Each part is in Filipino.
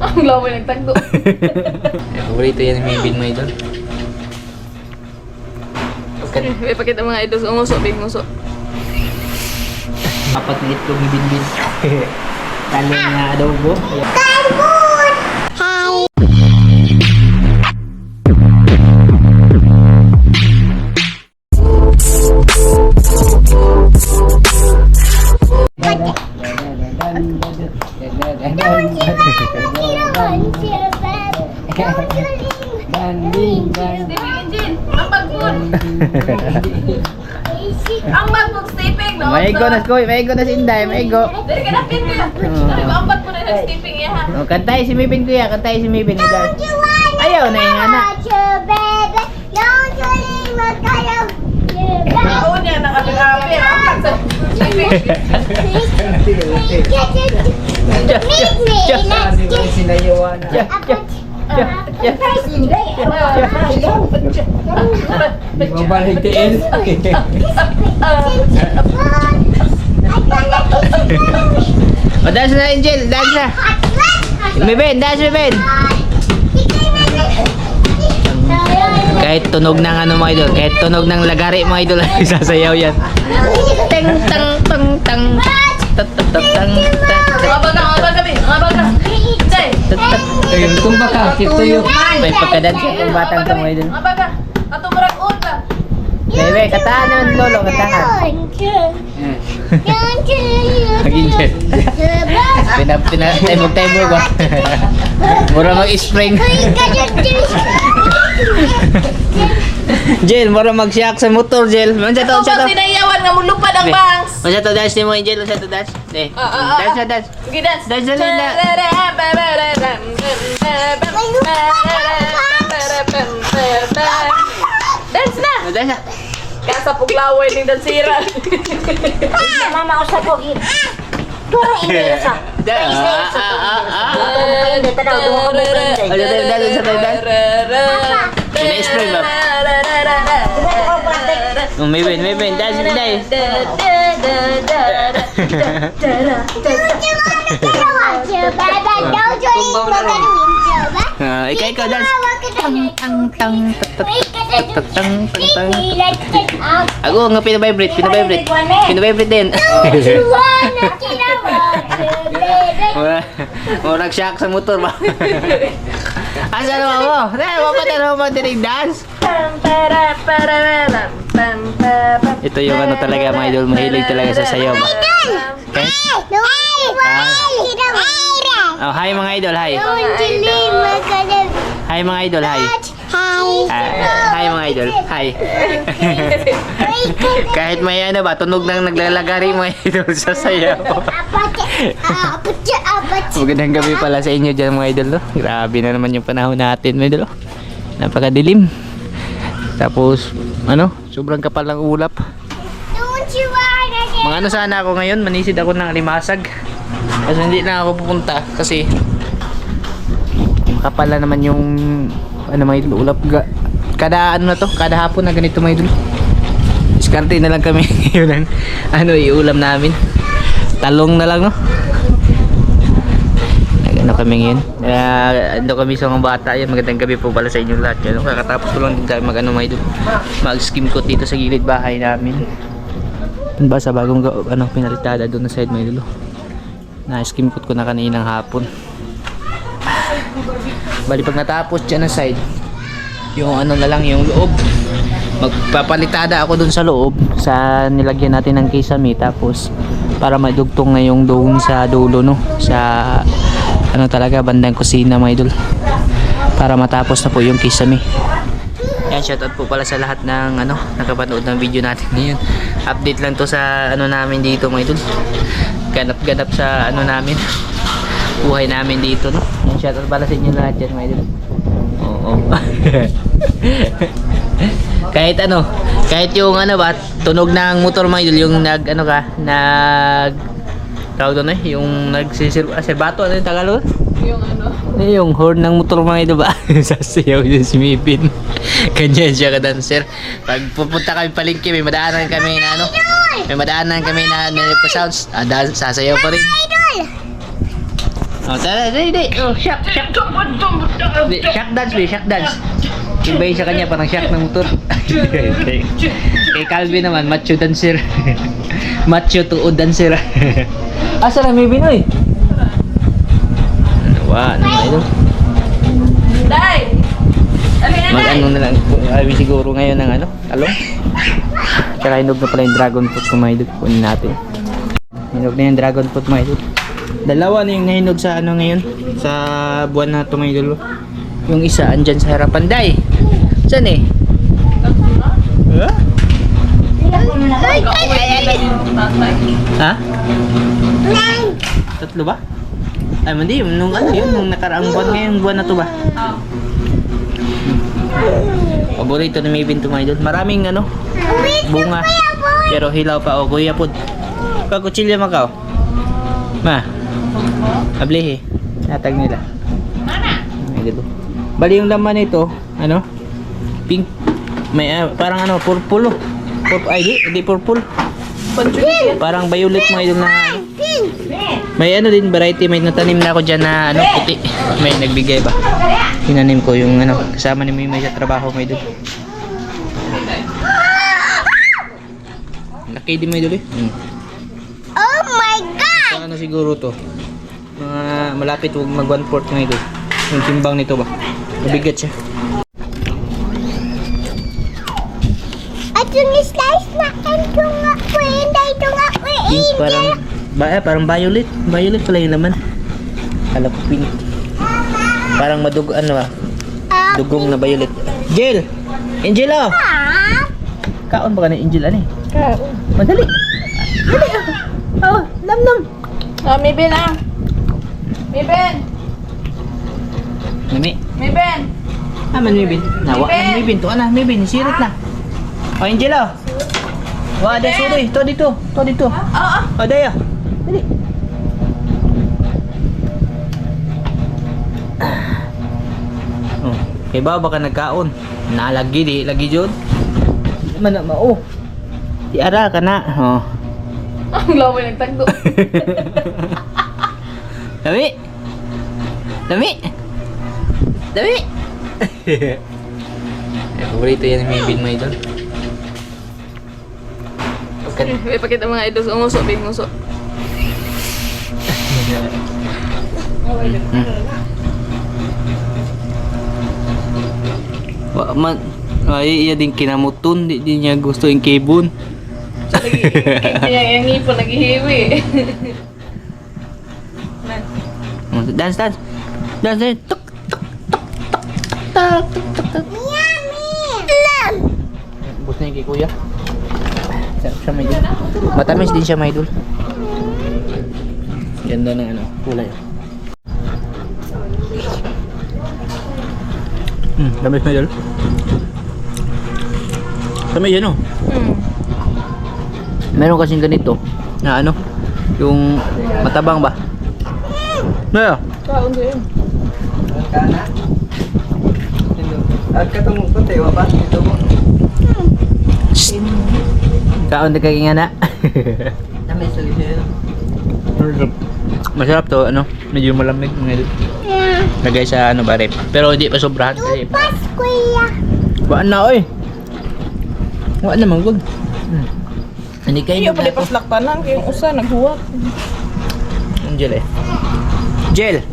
Ang laway nagtagdo. Paborito yan ni Maybin mo idol. May pakita mga idols. Umuso, big muso. Apat na itlog ni Binbin. Tali na adobo. Banding, Maigo na skoy, maigo na si Inday, maigo. Dali ka na, pin ko yan. Ang bagbon na nag-stepping yan, ha? Oh, kantay si Mibin kuya, kantay si Mibin idol. Ayaw na yung anak. Oo niya, nakapirapi. Pag sa stepping. Mabaligtiin. O, dance na Angel, dance na. Mibin, dance Mibin. Kahit tunog ng ano mga idol, kahit tunog ng lagari mga idol, sasayaw yan. Teng tang tang tang. Tang tang. Mga baga, mga baga, Bin. Mga baga. Jay. tat tat. Ayun, tumba ka, kito yun. May pagkadansa itong batang to mga idol. Mga baga. Ato marag uta. Bebe, katahan naman lolo, katahan. Nag-injet. Pina, pina, timog timog ba? Mura mag-spring. Jel, mura mag-shock sa motor, Jel. Mansa to, mansa to. sinayawan nga mulupad ang bangs? Mansa to, dance ni mo, Jel. Mansa to, dance. Eh, dance na, dance. Sige, dance. Dance na, Linda. Dance na! Dance na. Kasa puglaway ng dansira. Mama ko sa pogit. Tura ini sa. Ah, ah, ah, ah. Ko Oh? Oh, may win, may win. Dance, dance. Ah, ikaw, ikaw, dance. Tang, tang, tang, tat, tang, tang, tang. Ako nga pinabibrate, pinabibrate. Pinabibrate din. Mura, mura shock sa motor ba? Asa naman mo? Dahil mo pa tayo mo dinig dance. Ito yung ano talaga mga idol, mahilig talaga sa sayaw. Okay? Oh, hi mga idol, hi. Hi mga idol, hi. Ah, hi mga idol, hi. Kahit may ano ba, tunog nang naglalagari mga idol sa sayaw. Magandang gabi pala sa inyo dyan mga idol. No? Grabe na naman yung panahon natin mga idol. oh. Napakadilim. Tapos, ano, sobrang kapal ng ulap. Mga ano sana ako ngayon, manisid ako ng limasag. Kasi hindi na ako pupunta kasi makapal na naman yung ano mga ulap. Ga, kada ano na to, kada hapon na ganito mga idol. Diskarte na lang kami ngayon ng ano, iulam namin. Talong na lang no. Ano kami ngayon? Uh, ando kami sa mga bata yan. Magandang gabi po pala sa inyong lahat. Yan. Kakatapos ko lang din tayo mag ano mga idol. Mag-skim coat dito sa gilid bahay namin. Doon ba sa bagong ano, pinalitada doon na side mga idol. Na-skim ko na kaninang hapon. Bali pag natapos dyan na side, yung ano na lang yung loob. Magpapalitada ako doon sa loob sa nilagyan natin ng kisame tapos para madugtong na yung doon sa dulo no? Sa ano talaga bandang kusina mga idol. Para matapos na po yung kisame yan shoutout po pala sa lahat ng ano nakapanood ng video natin ngayon. Update lang to sa ano namin dito mga idol. Ganap ganap sa ano namin buhay namin dito no yan shoutout pala sa inyo lahat yan mga idol oo kahit ano kahit yung ano ba tunog ng motor mga idol yung nag ano ka nag tawag doon eh yung nagsisir ah, serbato ano yung Tagalog Yung ano. eh, yung horn ng motor mga ito ba? Sasayaw yun si Mipin. Ganyan siya ka-dancer. Pag pupunta kami palengke, may madaanan kami na ano. May madaanan kami na na pa sounds. Ah, dan- sasayaw pa rin. Oh, tara, dali, dali. Oh, shock, shock. Di, Shock dance, be, shock dance. Iba yung sa kanya, parang shock ng motor. kay, kay Calvin naman, macho dancer. macho tuod dancer. Asa na may binoy? Ano ba? Ano ba ito? Day! Ano Day? Mag-ano na lang. Ay, siguro ngayon ng ano? Talong? Tsaka hinog na pala yung dragon fruit may kunin natin. Hinog na yung dragon fruit may Dalawa na yung nahinog sa ano ngayon? Sa buwan na ito dulo. Yung isa andyan sa harapan. Day! Saan eh? Huh? Ha? Tatlo ba? Ay, hindi. Nung ano yun, nung nakaraang buwan ngayong buwan na to ba? Oh. Paborito ni Maybin to mga idol. Maraming ano, bunga. Pero hilaw pa o kuya pod. Kakutsilya makaw. Ma, ablihi. Natag nila. Mana? Ay, ganito. Bali yung laman nito, ano? Pink. May ah, parang ano, purple. oh. Purple, ay di, hindi purple. Contribute. Parang violet mga idol na. May ano din variety, may natanim na ako dyan na ano, puti. May nagbigay ba? Tinanim ko yung ano, kasama ni Mimay sa trabaho may idol. Laki din may idol eh. Hmm. Oh my God! Sa ano siguro to? Mga malapit huwag mag one fourth mga idol. Yung timbang nito ba? Mabigat siya. At yung slice na and kung ako hindi itong ako Pink parang, ba, eh, parang violet. Violet pala yung laman. Kala ko pink. Parang madug, ano ah, Ah, dugong na violet. Angel! Angel oh! ah, Kaon ba ka na Angel ano eh? Madali. Dali ah. Oh, nam nam. Oh, may Ben ah. May Ben. Nami. May Ben. Ah, man may bin. Nawa na may bin. To ana, may bin. Sirot na. Oh, Angel oh. Wa ada sudoy. To dito. To dito. Oo, oh, Oh, daya. Dali. Oh, kay ba baka nagkaon? Nalagi di lagi jud. Man na mao. Di ara ka na. Oh. Ang laway nagtagdo. Dami. Dami. Dami. Eh, paborito yan ni Maybin may idol. Pagka May pakita mga idol umuso, bing umuso. Wa man ay iya din kinamuton di, di niya gusto yung kibon. Lagi, kaya yung ngipon naghihiwi. Man. Dance dance. Dance dance. Tuk tuk tuk tuk tuk tuk tuk. Yummy! Bus na yung kay kuya. Sarap siya may idol. Matamis din siya may idol. Ganda ng ano, kulay. Hmm, tamis may idol. Tamis yan oh. Hmm. Meron kasing ganito na ano, yung matabang ba? Na, Kaon din. At katong kunti wa ba ito mo. kaon na kay nga na. Kami sa. Masarap to, ano, medyo malamig ngayon. Lagay sa ano ba rep. Pero hindi pa sobrahan kasi. Pas, kuya. Waan na oy. Waan na man gud. Hmm. Hindi kayo Iyo, pali paslaktan lang. Kaya yung usa, naghuwak. Angel eh. Gel.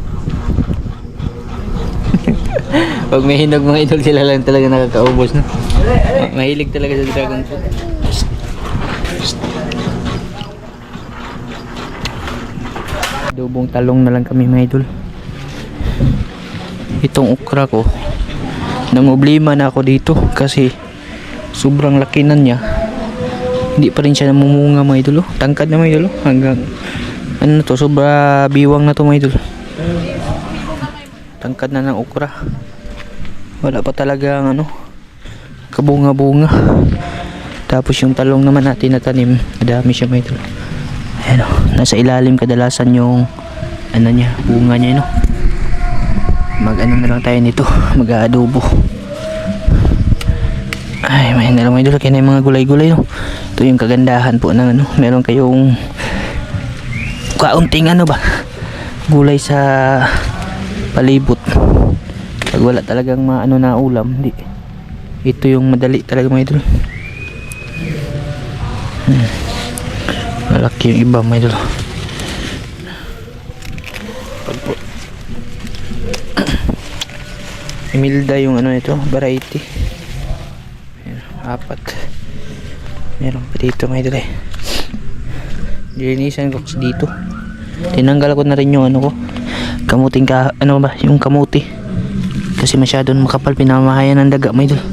Pag may hinog mga idol sila lang talaga nakakaubos no. Mahilig talaga sa dragon fruit. Dubong talong na lang kami mga idol. Itong okra ko. Nangoblema na ako dito kasi sobrang laki na niya. Hindi pa rin siya namumunga mga idol. oh. Tangkad na mga idol. oh. Hanggang ano na to, sobra biwang na to mga idol. Tangkad na ng okra. Wala pa talaga ang ano, kabunga-bunga. Tapos yung talong naman natin na tanim, madami siya mga idol. Ayan o, nasa ilalim kadalasan yung ano niya, bunga niya no. Mag ano na lang tayo nito, mag-aadobo. Ay, may na lang mga idol, kaya na yung mga gulay-gulay no. Ito yung kagandahan po ng ano, meron kayong kaunting ano ba gulay sa palibot. Pag wala talagang maano na ulam hindi. Ito yung madali talaga mga idol. Hmm. malaki yung iba mga idol. Emilda yung ano ito variety. Ayan, apat. Meron pa dito idol eh. Linisan ko kasi dito. Tinanggal ko na rin yung ano ko. Kamuting ka, ano ba, yung kamuti. Kasi masyadong makapal pinamahayan ng daga, may idol.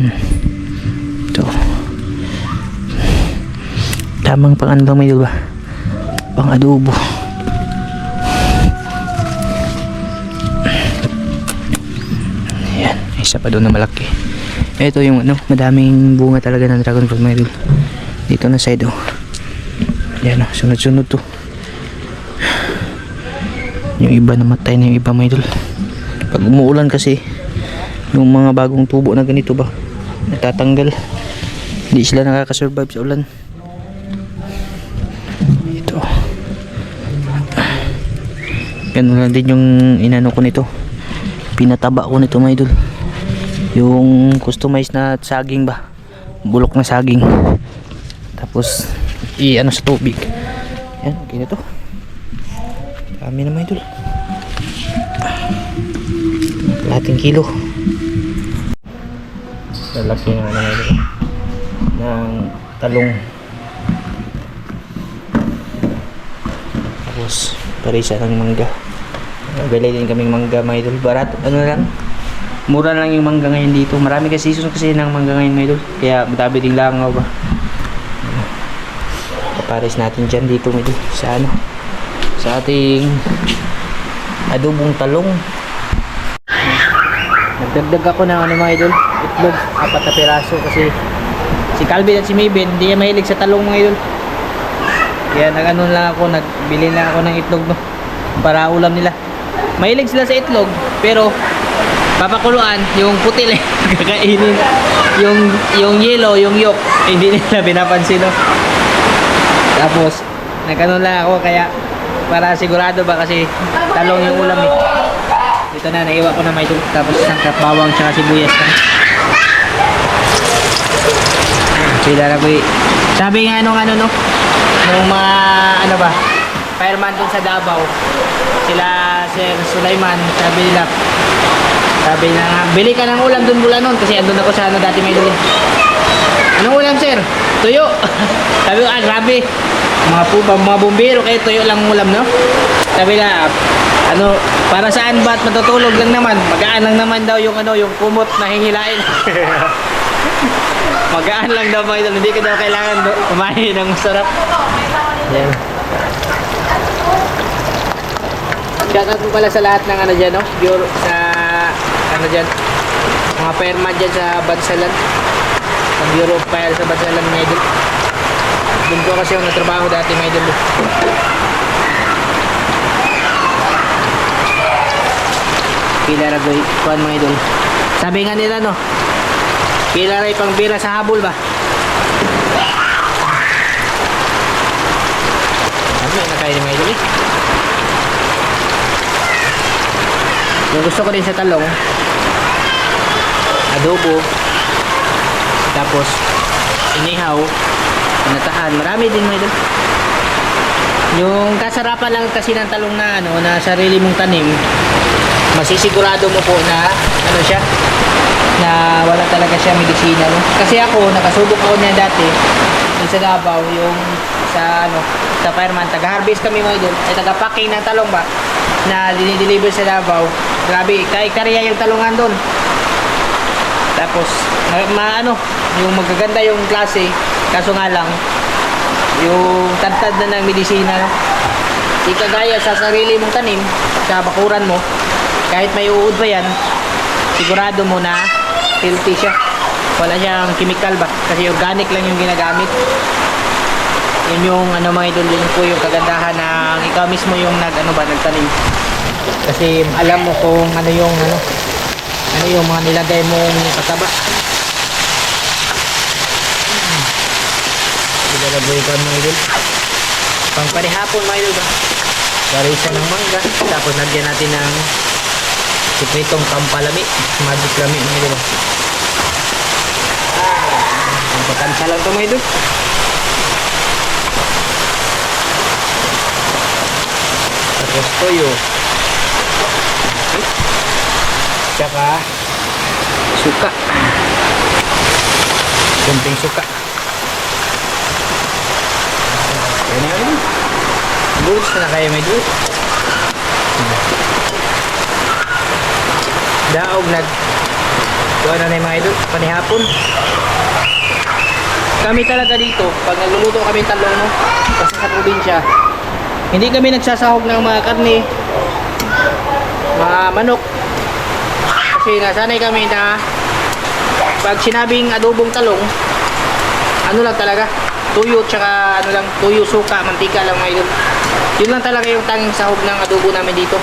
Hmm. Ito. Tamang pang ano may idol ba? Pang adobo. Ayan, isa pa doon na malaki. Ito yung ano, madaming bunga talaga ng dragon fruit, mga idol. Dito na side, oh. Yan o, sunod-sunod to. Yung iba namatay na yung iba mga idol. Pag umuulan kasi, yung mga bagong tubo na ganito ba, natatanggal. Hindi sila nakakasurvive sa ulan. Ito. Ganun lang din yung inano ko nito. Pinataba ko nito mga idol. Yung customized na saging ba. Bulok na saging. Tapos, i-ano sa tubig. Yan, okay na. Dami naman idol. Lating kilo. Lalaki na naman idol. Ng talong. Tapos, parisa ng mangga. Bili din kaming mangga mga idol. Barat, ano lang. Mura lang yung mangga ngayon dito. Marami kasi season kasi ng mangga ngayon mga idol. Kaya madami ding langaw ba pares natin dyan dito medyo sa ano sa ating adobong talong. Nagdagdag ako ng ano mga idol itlog apat na piraso kasi si Calvin at si Maybin hindi yan mahilig sa talong mga idol. Kaya nag ano lang ako nagbili lang ako ng itlog no? Para ulam nila. Mahilig sila sa itlog pero papakuluan yung puti lang kakainin. Yung yung yellow yung yolk hindi nila pinapansin no? Tapos, nagkanon lang ako kaya para sigurado ba kasi talong yung ulam eh. Dito na, naiwa ko na may ito. Tapos sangkap bawang tsaka sibuyas na. Pila na ko. Sabi nga nung ano no, nung mga ano ba, fireman dun sa Davao, sila Sir Sulaiman, sabi nila, sabi na nga, bili ka ng ulam dun mula nun kasi andun ako sa ano dati may duli. Anong ulam sir? Tuyo. Sabi ko, ah grabe. Mga po, mga bumbero kayo tuyo lang ang ulam no? Sabi na, ano, para saan ba't matutulog lang naman? Magaan lang naman daw yung ano, yung kumot na hihilain. Magaan lang daw mga idol, hindi ka daw kailangan do, kumain ng masarap. Yan. Shoutout po pala sa lahat ng ano dyan, no? Bureau, sa, ano dyan, mga perma dyan sa Bansalan sa Bureau of Fire sa Bansalan mga idol doon ko kasi ako natrabaho dati mga idol pila ragoy kuhan mga idol. Sabi nga nila no? Pila ray pang bira sa habol ba? Ano na kayo mga idol eh. Yung gusto ko din sa talong adobo tapos inihaw pinatahan marami din mga idol. Yung kasarapan lang kasi ng talong na ano na sarili mong tanim masisigurado mo po na ano siya na wala talaga siya medisina no? kasi ako nakasubok ako niya dati yung sa Davao yung sa ano sa fireman. Taga-harvest kami mga idol. Ay taga-packing ng talong ba na dinideliver sa Davao. Grabe kay-karya yung talungan doon. Tapos, ma, ma- ano, yung magaganda yung klase, kaso nga lang, yung tantad na ng medisina? Di kagaya sa sarili mong tanim, sa bakuran mo, kahit may uod pa yan, sigurado mo na healthy siya. Wala siyang chemical ba? Kasi organic lang yung ginagamit. Yun yung ano mga idol, yun po yung kagandahan ng ikaw mismo yung nag ano ba nagtanim. Kasi alam mo kung ano yung ano ano yung mga nilagay mong pataba. Ko mga idol. Pang panihapon mga idol. ba? Barisa ng mangga. Tapos lagyan natin ng sikretong kampalami. Magic lami mga idol. Ah, ang bakansa lang ito mga idol. Tapos toyo. Tsaka suka. Kunting suka. Yan na yun. Goods na kayo may goods. Daog nag Kuha na na yung mga idol, panihapon. Kami talaga dito, pag nagluluto kami ng talong, no? Kasi sa probinsya, hindi kami nagsasahog ng mga karne, mga manok. Kasi nasanay kami na pag sinabing adobong talong, ano lang talaga, tuyo tsaka ano lang, tuyo, suka, mantika lang mga. Yun lang talaga yung tanging sahog ng adobo namin dito.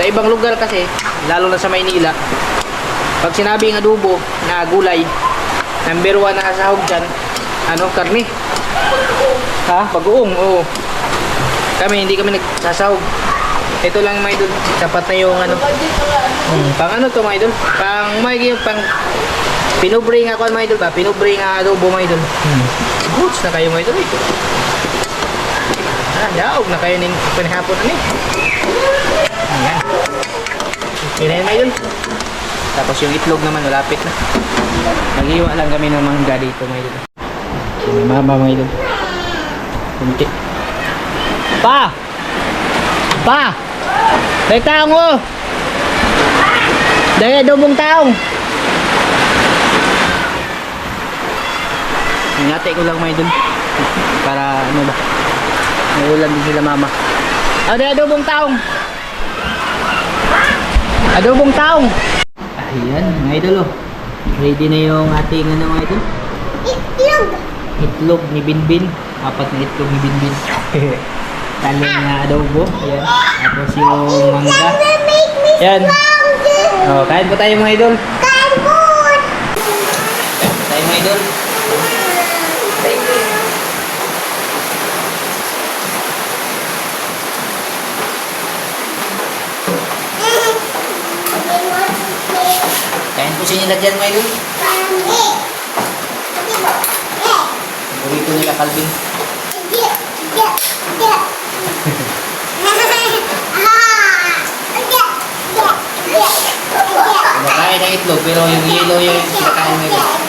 Sa ibang lugar kasi, lalo na sa Maynila, pag sinabing adobo na gulay, number one na sahog dyan, ano, karne. Ha? Bagoong, oo. Kami, hindi kami nagsasahog. Ito lang mga idol, sapat na yung ano. Hmm, pang ano to mga idol? Pang, may pang pinubring ako mga idol ba? Pinubring adobo mga idol. Hmm. Goods na kayo mga idol eh. Ah, daog na kayo ning panihapon na ni. Ayan. Okay na yun mga idol. Tapos yung itlog naman, malapit na. Nag-iwa lang kami ng mangga dito mga idol. May mama mga idol. Kunti. Pa! Pa! May taong oh! Dahil adobong taong! Ingate ko lang mga idol. Para ano ba? May ulam din sila mama. Ah, dahil adobong taong! Adobong taong! Ayan, mga idol oh. Ready na yung ating ano mga idol? Itlog. Itlog ni Binbin. Apat na itlog ni Binbin. Talong na adobo. Ayan. Tapos yung mangga. That make me Yan. stronger. Oh, kain po tayo mga idol. Kain. Kain po tayo mga idol. Sa inyo lahat dyan mga idol. Burrito nila Calvin. Kumakain ng itlog pero yung yellow yung kinakain mo idol.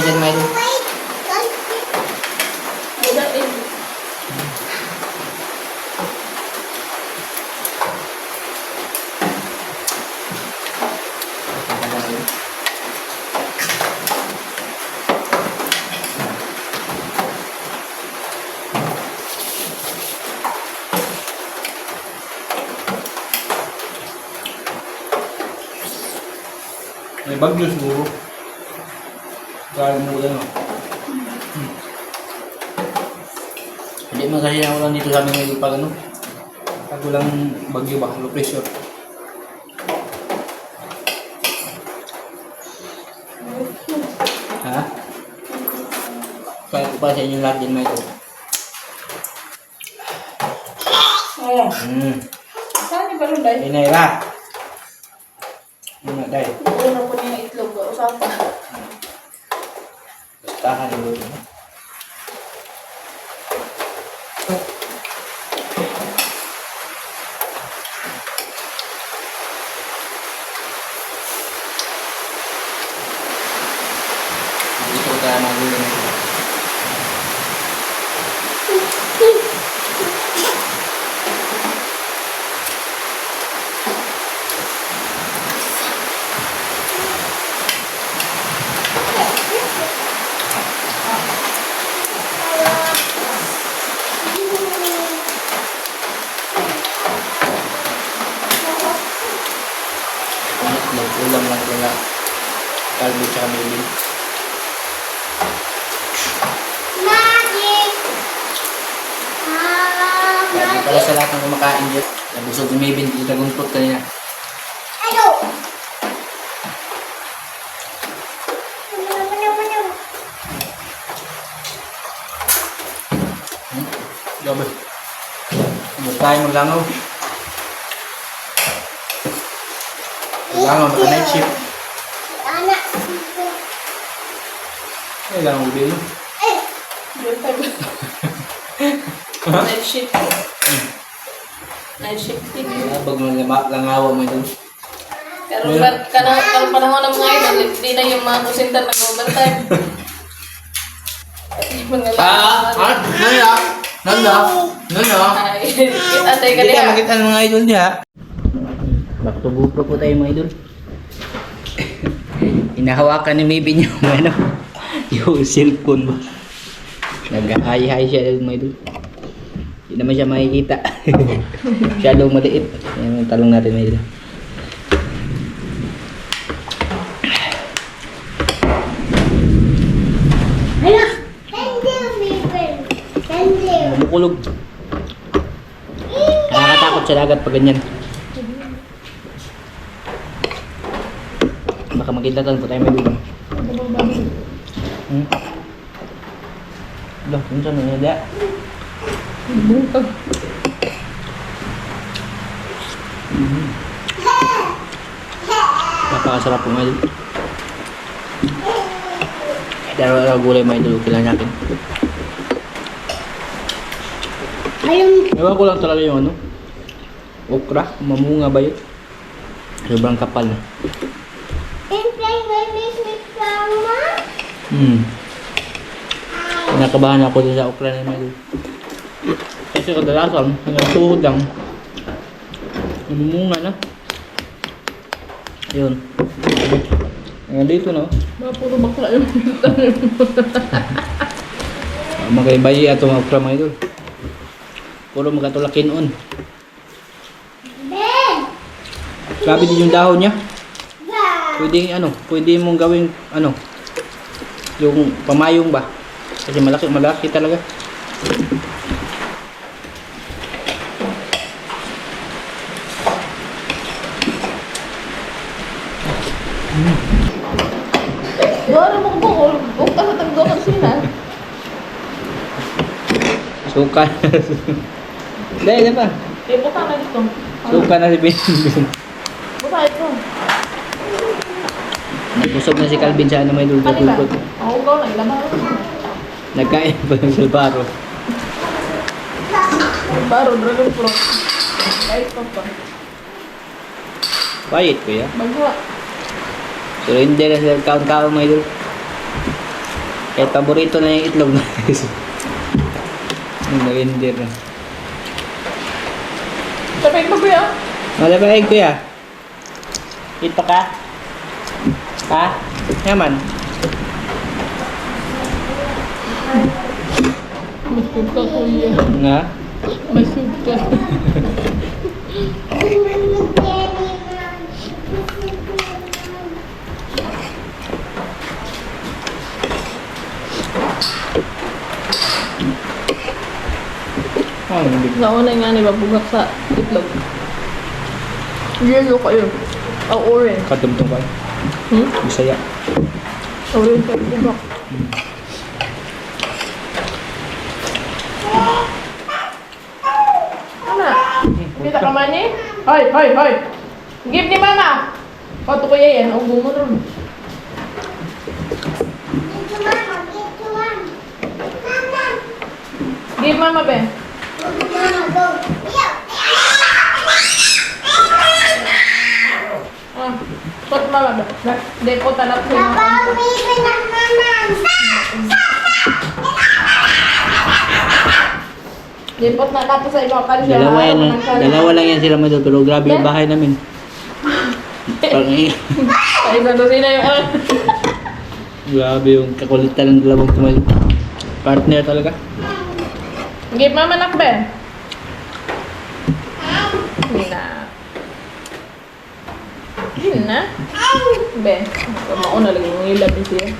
Inyo dyan idol. May bagyo siguro. Kaya mo yan. Hindi man kasi ako lang dito sa amin ngayon pag ano. Pag walang bagyo ba, low pressure. Ha? Kaya ko pa sa inyo lahat din mga idol. Hmm. Saan ba rin dahil? Inera. Ano dahil? Una po niya yung itlog. Usapan. Tahan yung luto. Dito tayo magulo na ito. Ulam lang wala. Kalbi Alvin tsaka Maybin. Magic! Ah, Kaya magic! pala sa lahat ng kumakain dyan. Nabusog ni Maybin, hindi naguntot kanina. Ano? Ano, ano, ano? Gabi. Ano tayo maglangaw? Maglangaw, naka-night shift. Anak. Ay, langaw din. Eh, Night shift. Night shift. Kaya pag mga langawa mo ito. Pero ba, kanang kanang panahon ng mga idol, hindi na yung mga kusinter nag-overtime. Mga Ah, ah, nanda, nanda, nanda. Ay, kita tayo ka diha. makita ng mga idol niya. Back to GoPro po tayo mga idol. Hinahawakan ni Maybin yung ano, yung cellphone ba. Nag-hi-hi siya mga idol. Hindi naman siya makikita. Masyadong maliit. Yan ang talong natin mga idol. Hala! Thank you, Mabel. Thank you. Bumukulog. Nakakatakot sa dagat pag ganyan. Baka magkita po tayo may bibig. Hmm? Kung saan na nila? Mhm. Napakasarap po mga idol. Dalawa gulay mga idol, okay lang natin. Ayun. Ewan ko lang talaga yung ano. Okra, mamunga ba yun? Sobrang kapal na. And playing with Miss Miss Mama. Hmm. Nakabahan ako din sa okra na yun. Kasi kadalasan, hanggang tuhod lang. Mamunga na. Yun. Hanggang dito na. oh. Mga puro bakla yung Magkaibayi ato mga okra mga idol. Puro magkatulakin on. Grabe din yung dahon niya. Pwede ano, pwede mong gawing ano, yung pamayong ba? Kasi malaki, malaki talaga. Suka. Hindi, hindi pa. Eh, buka na dito. Suka na si Bin. Buka ito. Nagpusog na si Calvin sa ano may tulpot. Ako ikaw na ilaban. Nagkain pa ng salbaro. Baro, dragon fruit. Kahit pa pa. Quiet ko ya. Bagwa. Pero hindi na sila kaon-kaon may dul. Kahit paborito na yung itlog na. Yung nag-ender na. Tapay pa kuya. Egg kuya? Ito ka? Ha? Yaman. Masud ka kuya. Nga? Masud ka. Oh, hindi. Nauna nga ni babugak sa itlog. Yellow kayo. O orange. Kadumtong ka. Hmm? Bisaya. Orange kayo bugak. Ano? Kita ka man eh? Hoy, hoy, hoy! Give ni mama! O, to kuya yan. O, gumo ron. Dito mama, mama. Mama, Give mama, be. Ah, pot mama, De, po talap ko. Papa, umiiwan ng mama. De, pot na tapos sa iba pa siya. Dalawa yan. Walang kala. Dalawa lang yan sila pero grabe yung bahay namin. Parang eh, Ay, sa sila yung grabe yung kakulitan ng dalawang tumal. Partner talaga. Give mama nak, be. Hindi na. Yun na. Be, mauna lagi yung ilab siya.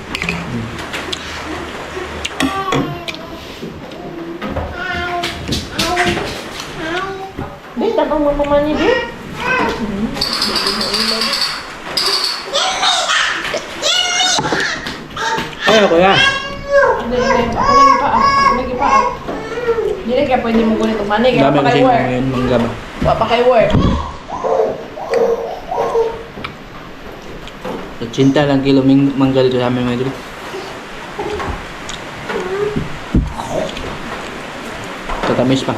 Be, tanong mo naman niya, Be. Ayaw ko ya. Hindi, hindi. Ako lagi pa. Ako lagi pa. Hindi na kaya pwede mo gunit umani. Kaya Dami pa work. ngayon mangga ba. Wa pa kayo work. Cinta lang kilo ming mangga dito sa amin mga idol. Tatamis pa.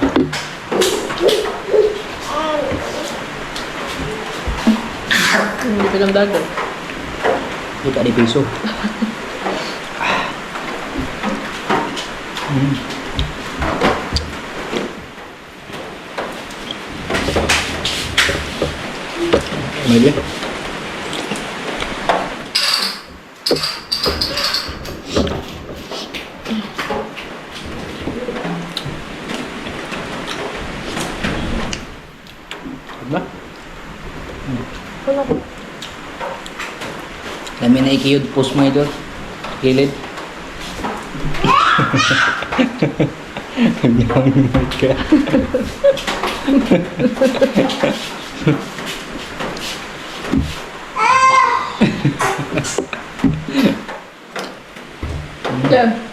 Hindi pa lang dago. Kita di piso. Mm. May dia. Ikiyod post mo ito. Kilid. Nangyaman ka. Yan.